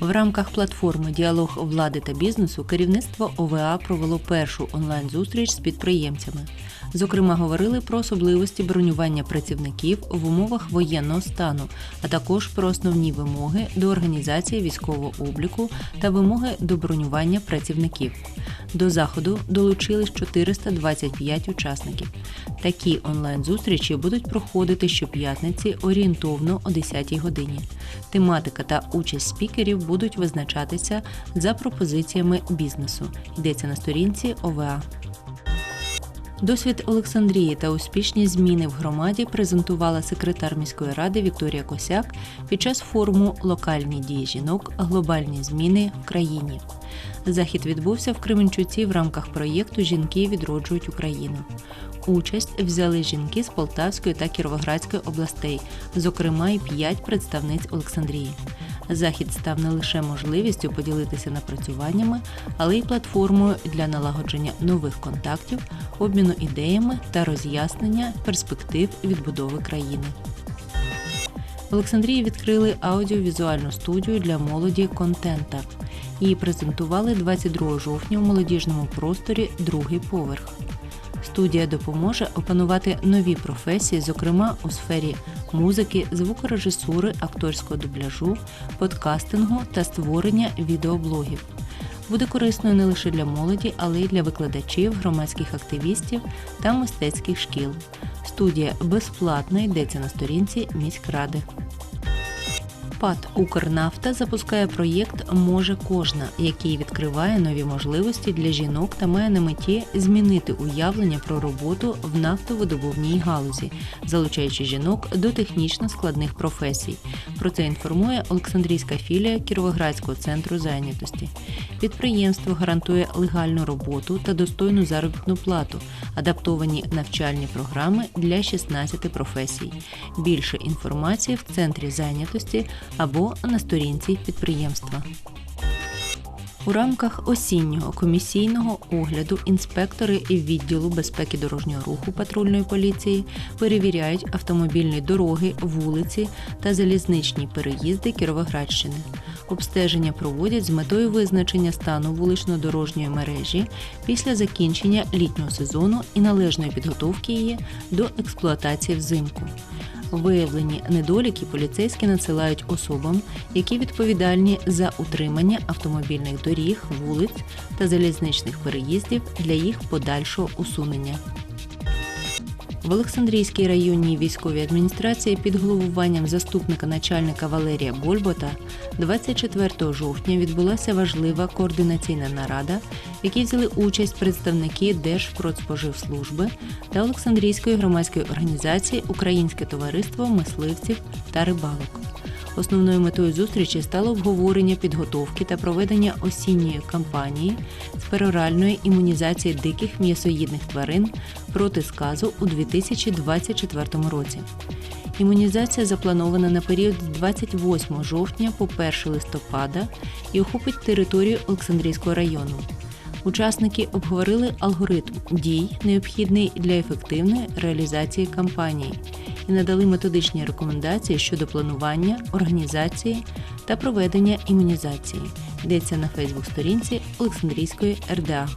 В рамках платформи Діалог влади та бізнесу керівництво ОВА провело першу онлайн-зустріч з підприємцями. Зокрема, говорили про особливості бронювання працівників в умовах воєнного стану, а також про основні вимоги до організації військового обліку та вимоги до бронювання працівників. До заходу долучились 425 учасників. Такі онлайн-зустрічі будуть проходити щоп'ятниці орієнтовно о 10 годині. Тематика та участь спікерів будуть визначатися за пропозиціями бізнесу. Йдеться на сторінці ОВА. Досвід Олександрії та успішні зміни в громаді презентувала секретар міської ради Вікторія Косяк під час форуму Локальні дії жінок, глобальні зміни в країні. Захід відбувся в Кременчуці в рамках проєкту Жінки відроджують Україну. Участь взяли жінки з Полтавської та Кіровоградської областей, зокрема і п'ять представниць Олександрії. Захід став не лише можливістю поділитися напрацюваннями, але й платформою для налагодження нових контактів, обміну ідеями та роз'яснення перспектив відбудови країни. В Олександрії відкрили аудіовізуальну студію для молоді контента. Її презентували 22 жовтня у молодіжному просторі Другий поверх. Студія допоможе опанувати нові професії, зокрема у сфері музики, звукорежисури, акторського дубляжу, подкастингу та створення відеоблогів. Буде корисною не лише для молоді, але й для викладачів, громадських активістів та мистецьких шкіл. Студія безплатна йдеться на сторінці міськради. ПАД Укрнафта запускає проєкт Може кожна, який відкриває нові можливості для жінок та має на меті змінити уявлення про роботу в нафтовидобувній галузі, залучаючи жінок до технічно складних професій. Про це інформує Олександрійська філія Кіровоградського центру зайнятості. Підприємство гарантує легальну роботу та достойну заробітну плату, адаптовані навчальні програми для 16 професій. Більше інформації в центрі зайнятості або на сторінці підприємства. У рамках осіннього комісійного огляду інспектори відділу безпеки дорожнього руху патрульної поліції перевіряють автомобільні дороги, вулиці та залізничні переїзди Кіровоградщини. Обстеження проводять з метою визначення стану вулично-дорожньої мережі після закінчення літнього сезону і належної підготовки її до експлуатації взимку. Виявлені недоліки поліцейські надсилають особам, які відповідальні за утримання автомобільних доріг, вулиць та залізничних переїздів для їх подальшого усунення. В Олександрійській районній військовій адміністрації під головуванням заступника начальника Валерія Больбота 24 жовтня відбулася важлива координаційна нарада, в якій взяли участь представники Держпродспоживслужби та Олександрійської громадської організації Українське товариство мисливців та рибалок. Основною метою зустрічі стало обговорення підготовки та проведення осінньої кампанії з пероральної імунізації диких м'ясоїдних тварин проти сказу у 2024 році. Імунізація запланована на період з 28 жовтня по 1 листопада і охопить територію Олександрійського району. Учасники обговорили алгоритм дій, необхідний для ефективної реалізації кампанії, і надали методичні рекомендації щодо планування, організації та проведення імунізації. Йдеться на Фейсбук-сторінці Олександрійської РДА.